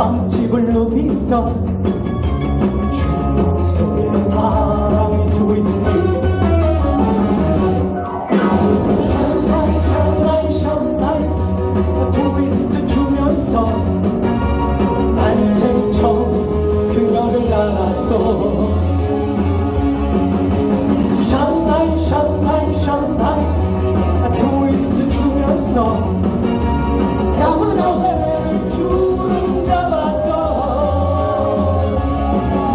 빵집을 누비던 주옥 속의 사랑이 트위스트. 샴파이 샴파이 샴파이 트위스트 주면서 song